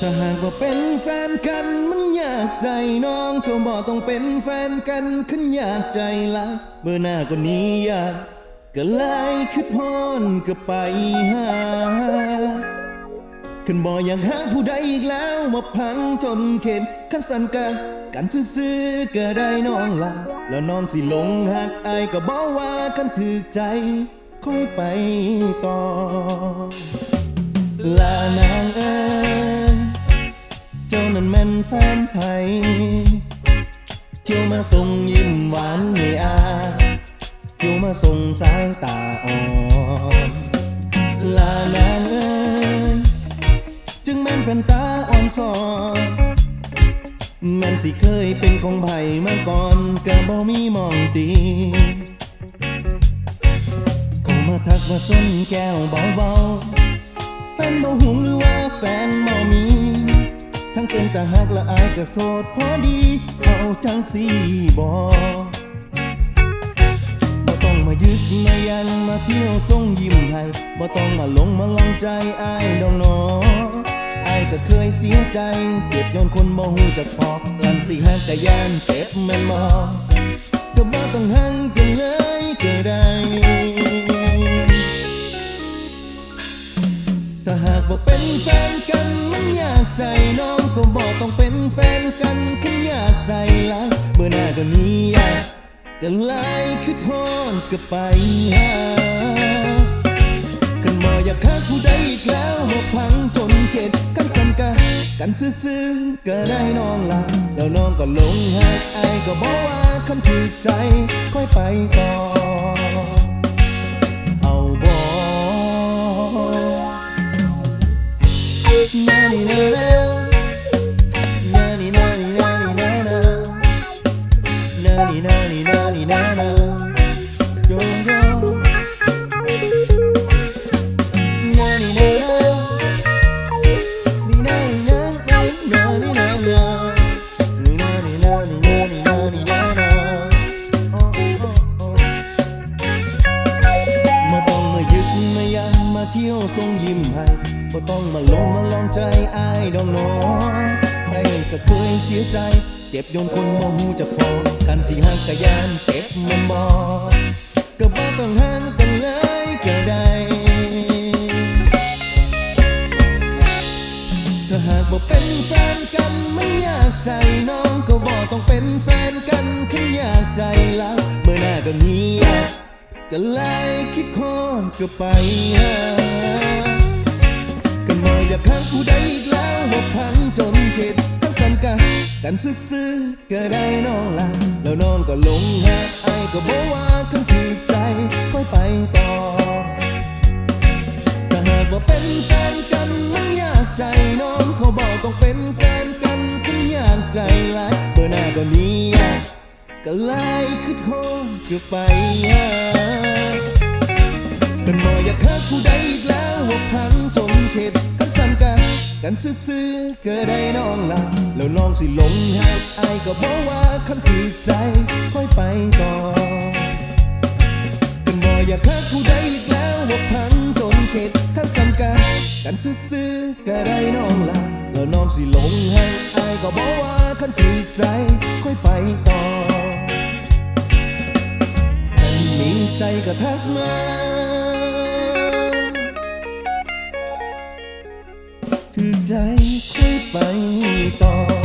ถ้าหากว่าเป็นแฟนกันมันยากใจน้องก็บอกต้องเป็นแฟนกันขันอยากใจละเบอร์หน้าก็นี้อยากก็ไล่คิดฮอนก็ไปหาขันบอกอยากหาผู้ใดอีกแล้วมาพังจนเข็นขันสันกะกันซื้อๆก็ได้น้องละแล้วน้องสิหลงหักอายก็บอกว่ากันถือใจค่อยไปต่อลานางเอ้ยเจ้า แม่นแฟนไทยเที่ยวมาส่งยิ้มหวานในอาเที่ยวมาส่งสายตาอ่อนลานางเอ้ยจึงแม่นเป็นตาอ่อนสอนแม่นสิเคยเป็นของไผ่มาก่อนก็บ่มีมองดีเขามาทักว่าส้นแก้วเบาๆแฟนบ่หูหรือว่าแฟนบ่มี ทั้งเป็นตาหักและอายก็โสดพอดี เอาจังสีบอบ่ต้องมายึดมายันมาเที่ยวส่งยิ้มให้บ่ต้องมาลงมาลองใจอายดองนออายก็เคยเสียใจเจ็บย้อนคนบ่หูจักพอกันสิหักแต่ยานเจ็บแม่นบ่ แฟนกันขันอยากใจละเมื่อหน้าก็นี้อยากก็ไล่คิดฮอนก็ไปหากันบ่อยากคักผู้ใดอีกแล้วมาพังจนเข็ดกันสันกะกันซื่อๆก็ได้น้องละแล้วน้องก็หลงหักไอายก็บอกว่าคันถูกใจค่อยไปต่อเอาบ่ Na ni na na Na านีนานีนานีนานานีมาต้องมายึดมายังมาเที่ยวทรงยิ้มให้ก็ต้องมาลงมาลองใจอายดองน้องให้ก็เคยเสียใจ เจ็บโยนคนบ่ฮู้จะพอกันสิหักกะยานเจ็บมันบ่ก็บ่ต้องห่างกันเลยก็ได้ถ้าหากว่เป็นแฟนกันมันอยากใจน้องก็บอกต้องเป็นแฟนกันขันอยากใจและเมื่อหน้าก็นี้ก็ไล่คิดคอนก็ไปกันมาอยากค้างผู้ใด กันซื่อๆก็ได้น้องละแล้วนองก็หลงหักไอก็บอกว่าคันถูกใจค่อยไปต่อถ้าหากว่าเป็นแฟนกันมันยากใจน้องเขาบอกต้องเป็นแฟนกันขันยากใจหลายเบอร์หน้าก็นี้อยากก็ไล่คิดคอนก็ไปหาเป็นบ่อยากคักผู้ใด กันซื่อๆก็ได้น้องละแล้วน้องสิหลงหักอายก็บอกว่าคันถูกใจค่อยไปต่อเป็นบ่อยากคักผู้ใดอีกแล้วว่าพังจนเข็ดกันสั่นกันกันซื่อๆก็ได้น้องละแล้วน้องสิหลงหักอายก็บอกว่าคันถูกใจค่อยไปต่อถ้ามีใจก็ทักมา ถือใจค่อยไปต่อ